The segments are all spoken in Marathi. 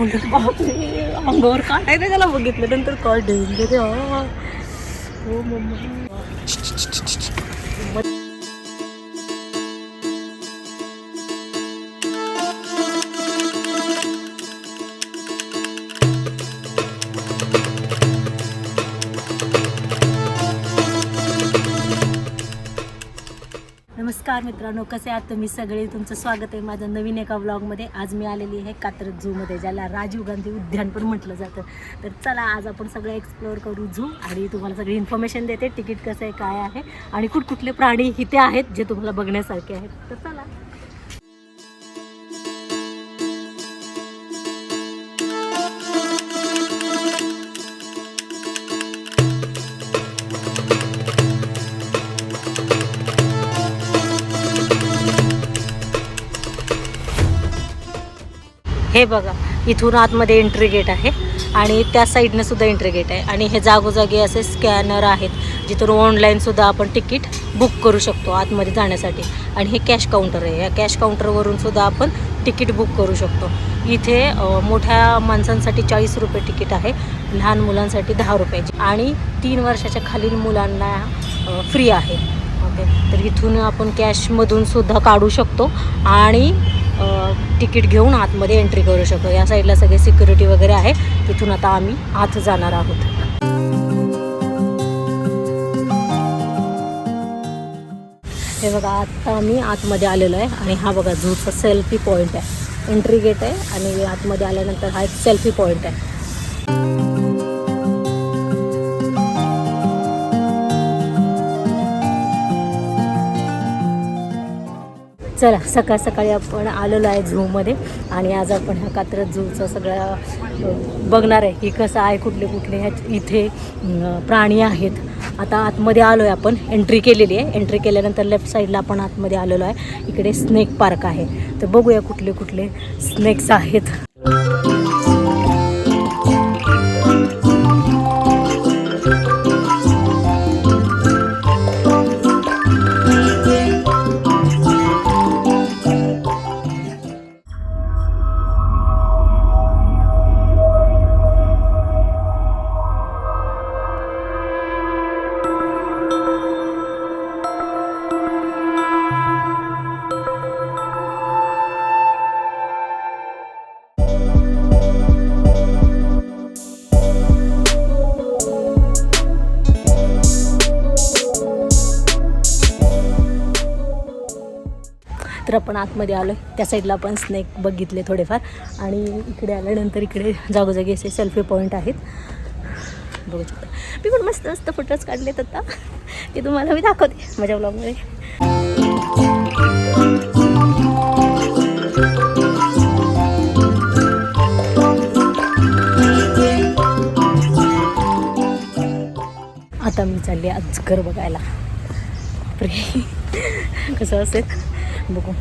बापरे अंगावर नाही त्याला बघितलं. नंतर कॉल डेंजर हो मम्मा. नमस्कार मित्रांनो कसे आहात तुम्ही? सगळे तुमचं स्वागत आहे माझं नवीन एका ब्लॉगमध्ये आज मी आलेली आहे कात्रज झूमध्ये ज्याला राजीव गांधी उद्यान पण म्हटलं जातं. तर चला आज आपण सगळं एक्सप्लोअर करू झू आणि तुम्हाला सगळी इन्फॉर्मेशन देते. तिकीट कसं आहे काय आहे आणि कुठकुठले प्राणी इथे आहेत जे तुम्हाला बघण्यासारखे आहेत. तर चला. हे बघा इथून आतमध्ये एंट्री गेट आहे आणि त्या साईडनं सुद्धा एंट्री गेट आहे. आणि हे जागोजागी असे स्कॅनर आहेत जिथून ऑनलाईनसुद्धा आपण तिकीट बुक करू शकतो आतमध्ये जाण्यासाठी. आणि हे कॅश काउंटर आहे. या कॅश काउंटरवरून सुद्धा आपण तिकीट बुक करू शकतो. इथे मोठ्या माणसांसाठी चाळीस रुपये तिकीट आहे लहान मुलांसाठी दहा रुपयाची. आणि तीन वर्षाच्या खालील मुलांना फ्री आहे. ओके? तर इथून आपण कॅशमधून सुद्धा काढू शकतो. आणि तिकीट घेऊन आतमध्ये एंट्री करू शकतो. या साईडला सगळे सिक्युरिटी वगैरे आहे. तिथून आता आम्ही आत जाणार आहोत. हे बघा आत्ता आम्ही आतमध्ये आलेलो आहे आणि हा बघा झूचा सेल्फी पॉईंट आहे. एंट्री गेट आहे आणि आतमध्ये आल्यानंतर हा एक सेल्फी पॉईंट आहे. चला सकाळ सकाळी आपण आलेलो आहे झूमध्ये आणि आज आपण ह्या कात्रज झूचं सगळं बघणार आहे की कसं आहे कुठले कुठले ह्या इथे प्राणी आहेत. आता आतमध्ये आलो आहे आपण एंट्री केलेली आहे. एंट्री केल्यानंतर लेफ्ट साईडला आपण आतमध्ये आलेलो आहे. इकडे स्नेक पार्क आहे. तर बघूया कुठले कुठले स्नेक्स आहेत. तर आपण आतमध्ये आलो. त्या साईडला आपण स्नेक बघितले थोडेफार. आणि इकडे आल्यानंतर इकडे जागोजागी असे सेल्फी पॉईंट आहेत. बघू शकता. मी पण मस्त मस्त फोटोज काढलेत आता. ते तुम्हाला मी दाखवते माझ्या ब्लॉगमध्ये आता मी चालली अजगर बघायला. कसं असेल? बघू.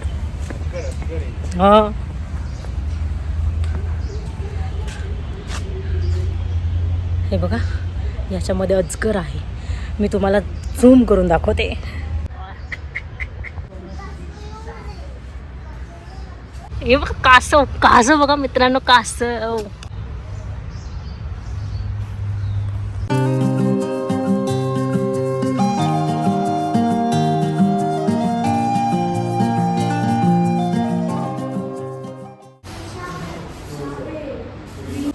हा. हे बघा याच्यामध्ये अजगर आहे. मी तुम्हाला झूम करून दाखवते. हे बघा कासव कासव बघा मित्रांनो कासव.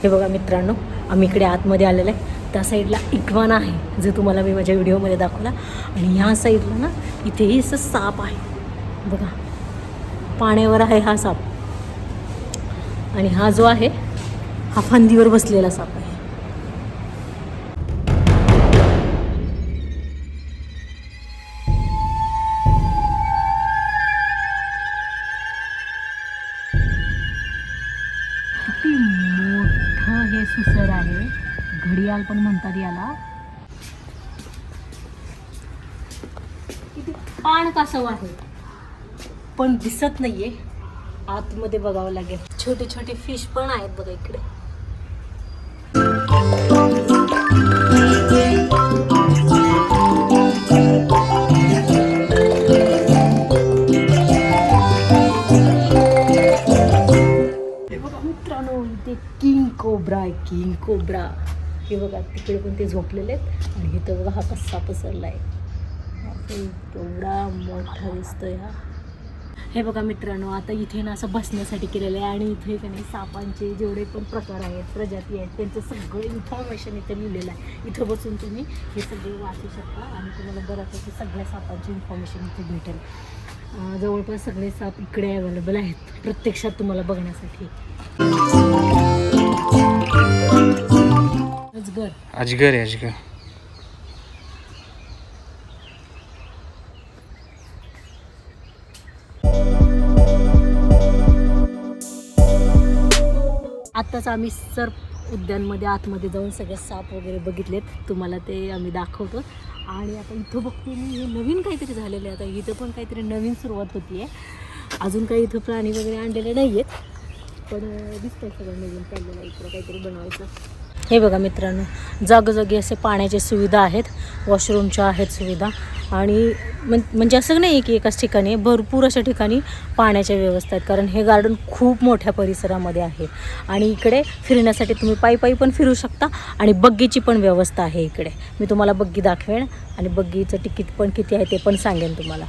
हे बघा मित्रांनो आम्ही इकडे आतमध्ये आलेलं आहे. त्या साईडला इक्वाना आहे जे तुम्हाला मी माझ्या व्हिडिओमध्ये दाखवला. आणि ह्या साईडला ना इथेही असं साप आहे. बघा पाण्यावर आहे हा साप. आणि हा जो आहे हा फांदीवर बसलेला साप आहे. घडियाल पण म्हणतात याला. किती पाण कासव आहे. पण दिसत नाहीये. आतमध्ये बघावं लागेल. छोटे छोटे फिश पण आहेत बघा इकडे. बघा मित्रांनो इथे किंग कोब्रा आहे. किंग कोब्रा हे बघा तिकडे पण ते झोपलेले आहेत. आणि इथं बघा हा कसा पसरला आहे. एवढा मोठा दिसतोय हा. हे बघा मित्रांनो आता इथे ना असं बसण्यासाठी केलेलं आहे. आणि इथे का नाही सापांचे जेवढे पण प्रकार आहेत प्रजाती आहेत त्यांचं सगळं इन्फॉर्मेशन इथे लिहिलेलं आहे. इथं बसून तुम्ही हे सगळे वाचू शकता. आणि तुम्हाला बऱ्यापैकी सगळ्या सापांची इन्फॉर्मेशन इथे भेटेल. जवळपास सगळे साप इकडे अवेलेबल आहेत प्रत्यक्षात तुम्हाला बघण्यासाठी. अजगर. अजगर आहे अजगर. आत्ताच आम्ही सर उद्यानमध्ये आतमध्ये जाऊन सगळे साप वगैरे बघितलेत. तुम्हाला ते आम्ही दाखवतो. आणि आता इथं बघते मी हे नवीन काहीतरी झालेलं आहे. आता इथं पण काहीतरी नवीन सुरुवात होती आहे. अजून काही इथं प्राणी वगैरे आणलेले नाही आहेत पण दिसतंय सगळं नवीन चाललेलं आहे. इकडं काहीतरी बनवायचं. हे बघा मित्रांनो जागोजागी असे पाण्याच्या सुविधा आहेत वॉशरूमच्या आहेत सुविधा. आणि मन म्हणजे असं नाही की एकाच ठिकाणी भरपूर अशा ठिकाणी पाण्याच्या व्यवस्था आहेत. कारण हे गार्डन खूप मोठ्या परिसरामध्ये आहे. आणि इकडे फिरण्यासाठी तुम्ही पायी पायी पण फिरू शकता आणि बग्गीची पण व्यवस्था आहे इकडे. मी तुम्हाला बग्गी दाखवेन आणि बग्गीचं तिकीट पण किती आहे ते पण सांगेन तुम्हाला.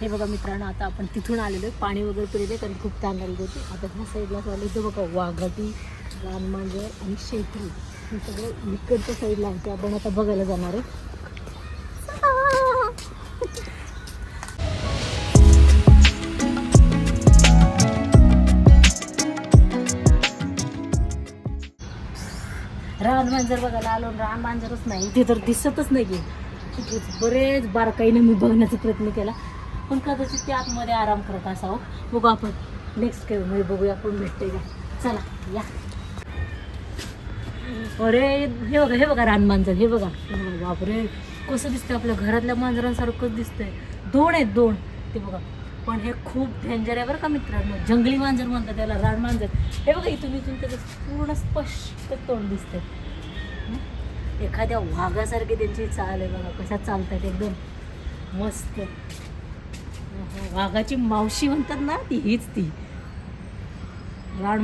हे बघा मित्रांनो आता आपण तिथून आलेलो आहे. पाणी वगैरे पिलेलं कारण खूप ताण लागली होती. आता ह्या साईडला चालू इथं बघा वाघाटी रानमांजर आणि शेती. हे सगळं इकडच्या साईडला आहे ते आपण आता बघायला जाणार आहे. रानमांजर बघायला आलो रान मांजरच नाही इथे तर दिसतच नाही तिथेच बरेच बारकाईने मी बघण्याचा प्रयत्न केला. पण कदाचित ते आतमध्ये आराम करत असावं. बघू आपण नेक्स्ट काही बघूया आपण भेटते का. चला या. अरे हे बघा हे बघा रान मांजर हे बघा. बापरे कसं दिसतं आपल्या घरातल्या मांजरांसारखंच दिसतंय. दोन आहेत दोन. ते बघा. पण हे खूप डेंजर आहे बरं का मित्रांनो. जंगली मांजर म्हणतात त्याला रान मांजर. हे बघा इथून इथून त्याचं पूर्ण स्पष्ट तोंड दिसतंय. एखाद्या वाघासारखी त्यांची चाल आहे बघा कशा चालतात एकदम. मस्त. वाघाची मावशी म्हणतात ना ती हीच ती. रान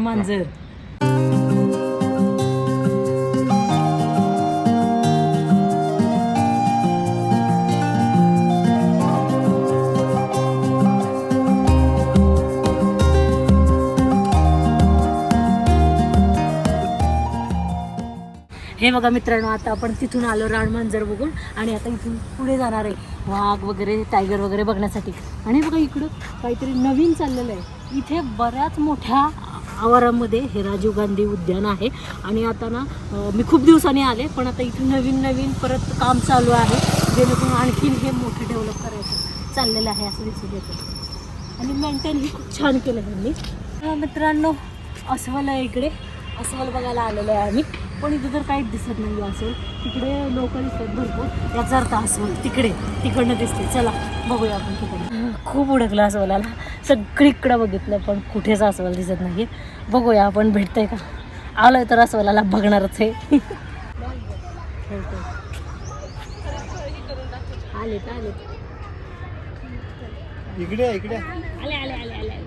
हे बघा मित्रांनो आता आपण तिथून आलो रानमांजर बघून आणि आता इथून पुढे जाणार आहे वाघ वगैरे टायगर वगैरे बघण्यासाठी. आणि बघा इकडं काहीतरी नवीन चाललेलं आहे. इथे बऱ्याच मोठ्या आवारामध्ये हे राजीव गांधी उद्यान आहे. आणि आता ना मी खूप दिवसांनी आले पण आता इथे नवीन नवीन परत काम चालू आहे जेणेकरून आणखीन हे मोठे डेव्हलप करायचं चाललेलं आहे असं दिसून येतं. आणि मेंटेनही खूप छान केलं त्यांनी. मित्रांनो अस्वल आहे इकडे. अस्वल बघायला आलेलो आहे आम्ही. पण इथे तर काहीच दिसत नाही अस्वल तिकडे लोक दिसतात भरपूर. याचा अर्थ अस्वल तिकडे. तिकडनं दिसते चला बघूया आपण तिकडे. खूप उडकलं अस्वलाला सगळीकडं बघितलं पण कुठेच अस्वल दिसत नाही बघूया आपण भेटतंय का? आलोय तर अस्वलाला बघणारच आहे. आले आले इकडे इकडे. आले आले आले आले.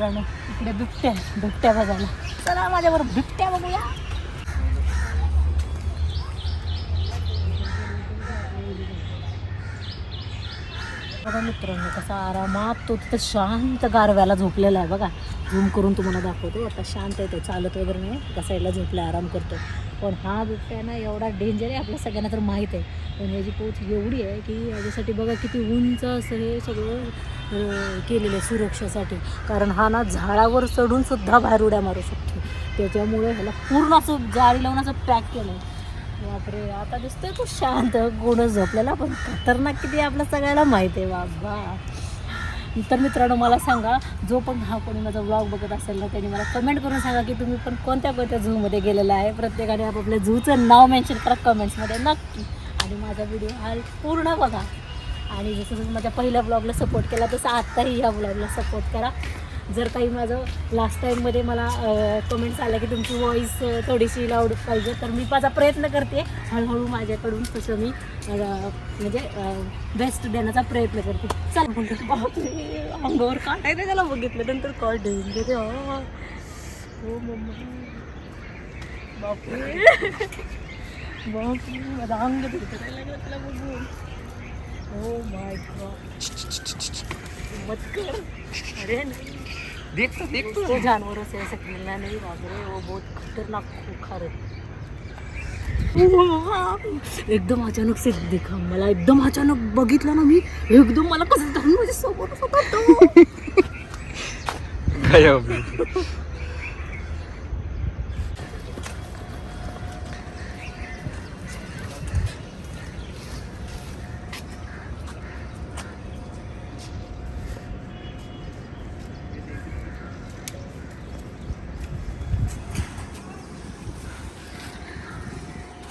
मित्रांनो इकडे बिबट्या बिबट्या बघायला. चला माझ्यावर बिबट्या बघूया. बघा मित्रांनो कसा आरामात तो तिथं शांत गारव्याला झोपलेला आहे. बघा झूम करून तुम्हाला दाखवतो. आता शांत आहे तो चालत वगैरे नाही. एका साईडला झोपला आराम करतो पण हा बिबट्या ना एवढा डेंजर आहे आपल्या सगळ्यांना तर माहीत आहे. पण ह्याची पोच एवढी आहे की याच्यासाठी बघा किती उंच असं हे सगळं केलेलं आहे सुरक्षेसाठी. कारण हा ना झाडावर चढून सुद्धा बाहेर उड्या मारू शकतो. त्याच्यामुळे ह्याला पूर्ण असं जाळी लावून असं पॅक केलं आहे बापरे आता दिसतोय तो शांत गुणच झोपलेला पण खतरनाक किती आहे आपल्या सगळ्याला माहीत आहे. बाबा. तर मित्रांनो मला सांगा जो पण हा कोणी माझा ब्लॉग बघत असेल ना त्यांनी मला कमेंट करून सांगा की तुम्ही पण कोणत्या कोणत्या झूमध्ये गेलेला आहे. प्रत्येकाने आपापल्या झूचं नाव मेन्शन करा कमेंट्समध्ये नक्की. आणि माझा व्हिडिओ हा पूर्ण बघा. आणि जसं तुम्ही माझ्या पहिल्या ब्लॉगला सपोर्ट केला तसं आत्ताही ह्या ब्लॉगला सपोर्ट करा. जर काही माझं लास्ट टाईममध्ये मला कमेंट्स आल्या की तुमची व्हॉईस थोडीशी लाऊड पाहिजे तर मी माझा प्रयत्न करते हळूहळू माझ्याकडून तसं मी म्हणजे बेस्ट देण्याचा प्रयत्न करते. चल. म्हणलं बापरे अंगावर काटायचं त्याला बघितलं नंतर कॉल ठेवून देते. हो मम्मा. बापरे. बापरे रांग अंग लागलं त्याला बघून. हो माय गॉड मत कर अरे नाही. देखतो देखतो तो. जानवरों से ऐसे खेलना नहीं बाप रे वो बहुत खतरनाक खूखार है एकदम अचानक से देखा मला एकदम अचानक बघितलं ना मी एकदम मला कसं जाऊन माझ्या तो. काय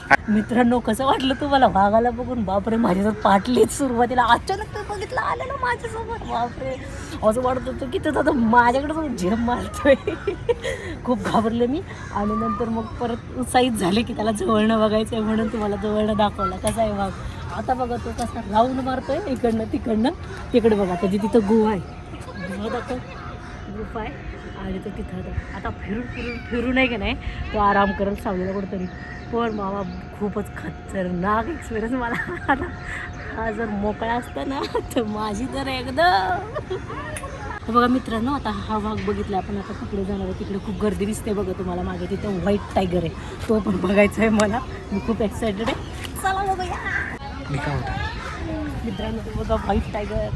मित्रांनो कसं वाटलं तुम्हाला? वाघाला बघून? बापरे माझ्यासोबत पाटलीच सुरुवातीला. अचानक तू बघितलं आलं ना माझ्यासोबत. बापरे. असं वाटत होतं की तो आता माझ्याकडे झेप मारतोय. खूप घाबरले मी. आणि नंतर मग परत उत्साहित झाले की त्याला जवळनं बघायचं आहे म्हणून तुम्हाला जवळनं दाखवला. कसा आहे वाघ? आता बघा तो कसा राऊंड मारतोय इकडनं तिकडनं. तिकडे बघा त्याची तिथं गुहा आहे. गुहा दाखव. गुफा आहे. आणि तो तिथं आता- आता फिरून फिरून फिरून आहे की नाही तो आराम करेल सावलीला कुठंतरी. पण मामा खूपच खतरनाक एक्सपिरियन्स मला आला. हा जर मोकळा असता ना तर माझी तर एकदम. बघा मित्रांनो आता हा वाघ बघितला आपण आता तिकडे जाणार आहे तिकडे खूप गर्दी दिसते बघा तुम्हाला मागे तिथं व्हाईट टायगर आहे. तो पण बघायचा आहे मला. मी खूप एक्सायटेड आहे. चला बघूया. होता मित्रांनो ते बघा व्हाईट टायगर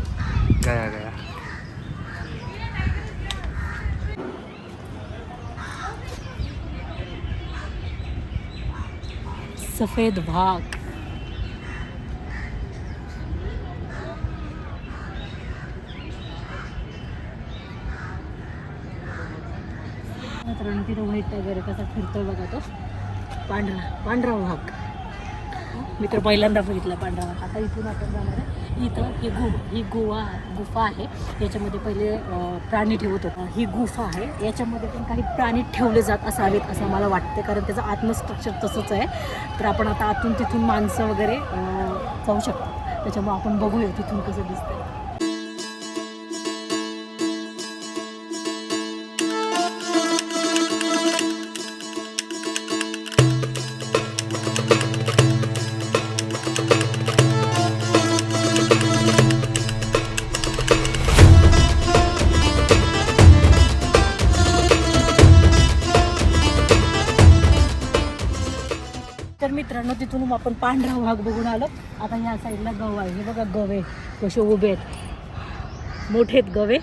गया गया. सफेद वाघ रणतीर व्हाईट टायगर कसा फिरतोय बघा तो. पांढरा पांढरा वाघ मी तर पहिल्यांदा बघितला पांढरा वाघ आता इथून आपण जाणार आहे. इथं ही गु ही गुहा गुफा आहे. याच्यामध्ये पहिले प्राणी ठेवत होता. ही गुफा आहे. याच्यामध्ये पण काही प्राणी ठेवले जात असावेत असं मला वाटतं कारण त्याचं आत्मस्ट्रक्चर तसंच आहे. तर आपण आता आतून तिथून माणसं वगैरे जाऊ शकतो त्याच्यामुळे आपण बघूया तिथून कसं दिसतं आपण पांढरा वाघ बघून आलो. आता ह्या साईडला गव आहे. हे बघा गवे कसे उभे आहेत. मोठे आहेत गवे.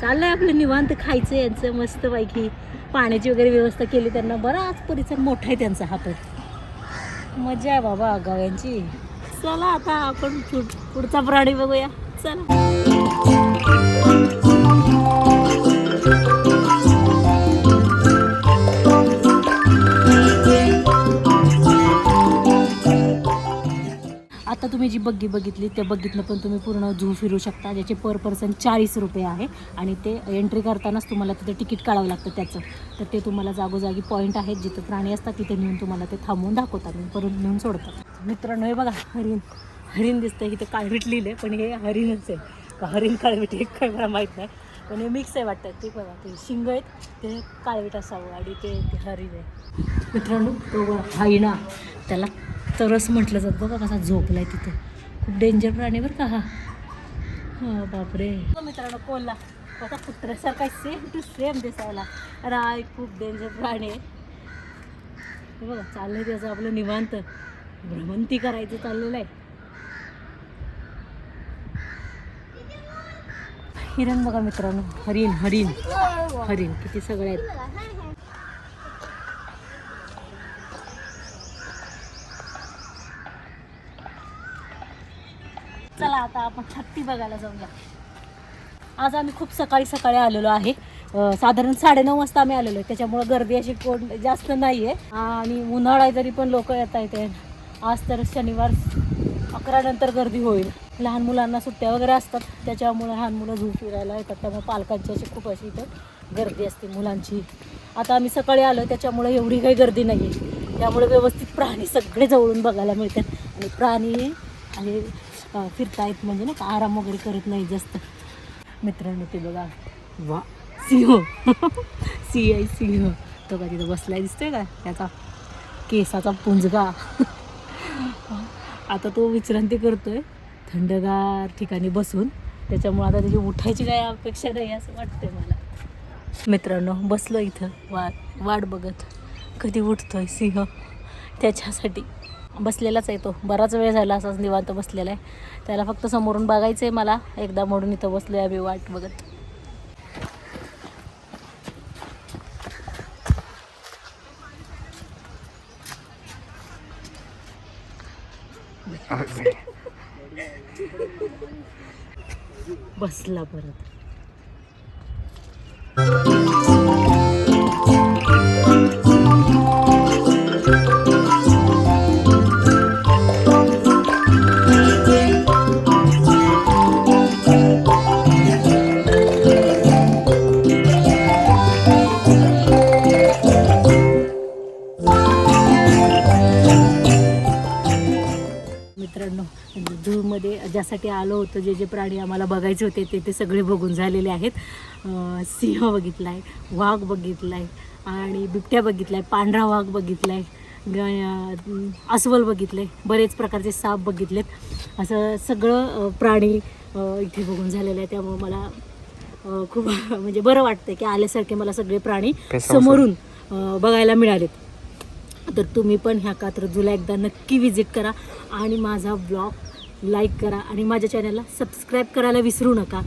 चाललंय आपलं निवांत खायचं यांचं मस्त पैकी पाण्याची वगैरे व्यवस्था केली त्यांना. बराच परिसर मोठा आहे त्यांचा हा पण. मजा आहे बाबा गव्यांची. चला आता आपण पुढ- पुढचा प्राणी बघूया. चला. आता तुम्ही जी बग्गी बघितली त्या बग्गीतनं पण तुम्ही पूर्ण झू फिरू शकता. ज्याचे पर पर्सन चाळीस रुपये आहे आणि ते एंट्री करतानाच तुम्हाला तिथे तिकीट काढावं लागतं त्याचं. तर ते तुम्हाला जागोजागी पॉईंट आहेत जिथं प्राणी असतात तिथे नेऊन तुम्हाला ते थांबवून दाखवतात आणि परत नेऊन सोडतात. मित्रांनो हे बघा हरिण. हरिण दिसतं इथे काळवीट लिहिलं पण हे हरिणच आहे. हरिण काळवीट हे काय मला माहीत नाही. पण हे मिक्स आहे वाटतं. ते बघा ते शिंग आहेत ते काळवीट असावं आणि ते ते हरिण आहे. मित्रांनो तो बघा त्याला चरस म्हटलं जात बघा कसा झोपलाय तिथे. खूप डेंजर प्राणी बरं का हा. हा बापरे. हो मित्रांनो कोल्हा. आता कुत्र्यासारखा सेम टू सेम दिसायला. राय खूप डेंजर प्राणी आहे. हे बघा चाललंय त्याचं आपलं निवांत. भ्रमंती करायचं चाललेलं आहे. हिरण बघा मित्रांनो हरिण हरिण. हरिण किती सगळे आहेत. चला आता आपण हत्ती बघायला जाऊया. आज आम्ही खूप सकाळी सकाळी आलेलो आहे. साधारण साडेनऊ वाजता आम्ही आलेलो आहे. त्याच्यामुळे गर्दी अशी कोण जास्त नाही आहे आणि उन्हाळा आहे तरी पण लोक येत आहेत आज तर शनिवार अकरा नंतर गर्दी होईल. लहान मुलांना सुट्ट्या वगैरे असतात त्याच्यामुळे लहान मुलं झू फिरायला येतात. त्यामुळे पालकांची अशी खूप अशी इथं गर्दी असते मुलांची. आता आम्ही सकाळी आलो त्याच्यामुळे एवढी काही गर्दी नाही आहे त्यामुळे व्यवस्थित प्राणी सगळे जवळून बघायला मिळतात. आणि प्राणी आणि फिरतायत म्हणजे नाही का? आराम वगैरे करत नाही जास्त. मित्रांनो ते बघा. वा. सिंह सिंह आय सिंह तो का तिथं बसलाय दिसतोय का त्याचा केसाचा पुंजगा. आता तो विश्रांती करतोय थंडगार ठिकाणी बसून. त्याच्यामुळे आता त्याची उठायची काही अपेक्षा नाही असं वाटतंय मला. मित्रांनो बसलो इथं. वा वाट बघत. कधी उठतोय सिंह त्याच्यासाठी. बसलेलाच आहे तो. बराच वेळ झाला असाच निवांत बसलेला आहे. त्याला फक्त समोरून बघायचं आहे मला. एकदा मोडून इथं बसलो आहे आम्ही वाट बघत. बसला परत. होतो जे जे प्राणी आम्हाला बघायचे होते ते ते सगळे बघून झालेले आहेत. सिंह बघितला आहे वाघ बघितला आहे आणि बिबट्या बघितला आहे पांढरा वाघ बघितला आहे ग अस्वल बघितले बरेच प्रकारचे साप बघितलेत. असं सगळं प्राणी इथे बघून झालेलं आहे. त्यामुळे मला खूप म्हणजे बरं वाटतं की आल्यासारखे मला सगळे प्राणी समोरून बघायला मिळालेत. तर तुम्ही पण ह्या कात्रजूला एकदा नक्की विजिट करा आणि माझा ब्लॉग लाईक करा आणि माझ्या चॅनलला सबस्क्राईब करायला विसरू नका.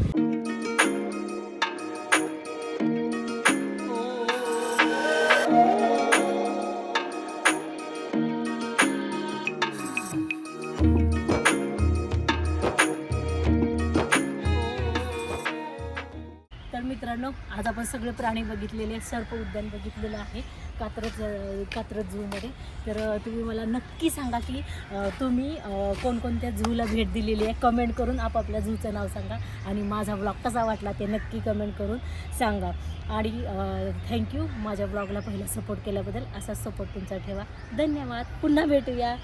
तर मित्रांनो आज आपण सगळे प्राणी बघितलेले सर्प उद्यान बघितलेलं आहे. कात्रज कात्रज झूमध्ये तर तुम्ही मला नक्की सांगा की तुम्ही कोणकोणत्या झूला भेट दिलेली आहे. कमेंट करून आपापल्या झूचं नाव सांगा आणि माझा ब्लॉग कसा वाटला ते नक्की कमेंट करून सांगा. आणि थँक्यू माझ्या ब्लॉगला पहिला सपोर्ट केल्याबद्दल असाच सपोर्ट तुमचा ठेवा. धन्यवाद. पुन्हा भेटूया.